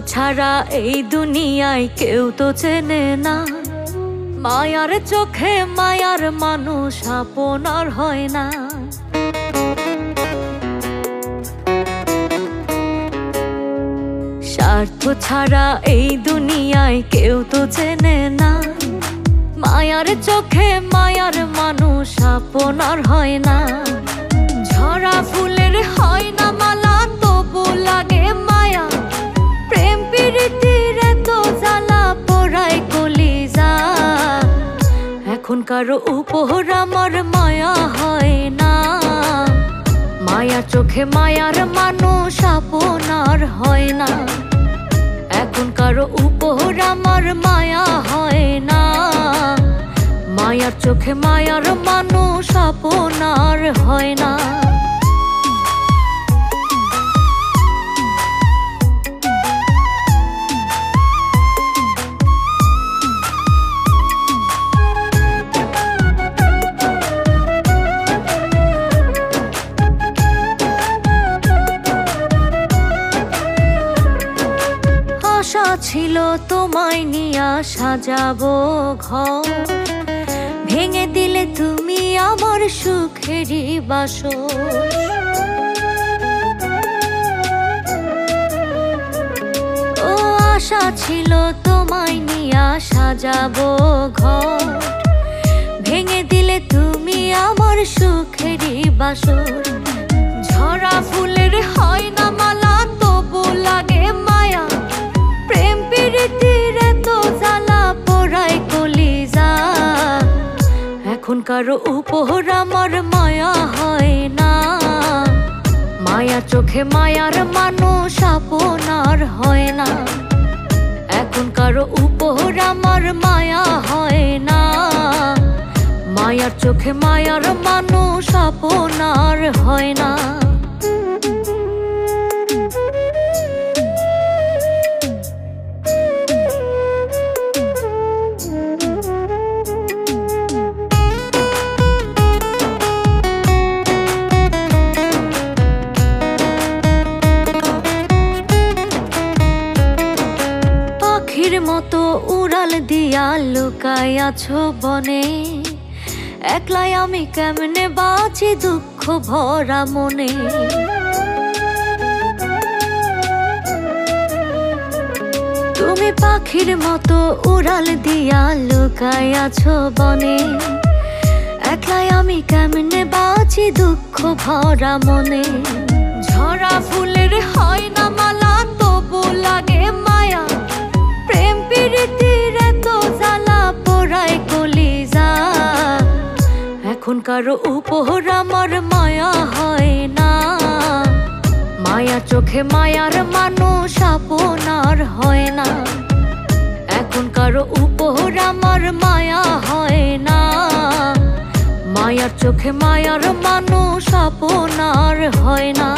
ছাড়া এই দুনিয়ায় কেউ তো চেনে না। মায়ার চোখে মায়ার মানুষ আপনার হয় না। স্বার্থ ছাড়া এই দুনিয়ায় কেউ তো চেনে না। মায়ার চোখে মায়ার মানুষ আপনার হয় না। ঝরা ফুলের হয় না কারও উপহার আমার মায়া হয় না। মায়া চোখে মায়ার মানুষ আপনার হয় না। এখন কারও উপহার আমার মায়া হয় না। মায়ার চোখে মায়ার মানুষ আপনার হয় না। আশা ছিল তোমায় নিয়া সাজাবো ঘর। ভেঙে দিলে তুমি আমার সুখেরই বাসর। ও আশা ছিল তোমায় নিয়া সাজাবো ঘর। ভেঙে দিলে তুমি আমার সুখেরই বাসর। ঝরা ফুলের হয় না মালা এখন কারও উপহার আমার মায়া হয় না। মায়া চোখে মায়ার মানুষ আপনার হয় না। এখন কারও উপহার আমার মায়া হয় না। মায়ার চোখে মায়ার মানুষ আপনার হয় না। উড়াল দিয়া লুকাই আছো বনে। একলাই আমি কেমনে বাঁচি দুঃখ ভরা মনে? তুমি পাখির মতো উড়াল দিয়া লুকাই আছো বনে। একলাই আমি কেমনে বাঁচি দুঃখ ভরা মনে? ঝরা ফুলের হয় এখন কারও উপহার আমার মায়া হয় না। মায়া চোখে মায়ার মানুষ আপনার হয় না। এখন কারও উপহার আমার মায়া হয় না। মায়ার চোখে মায়ার মানুষ আপনার হয় না।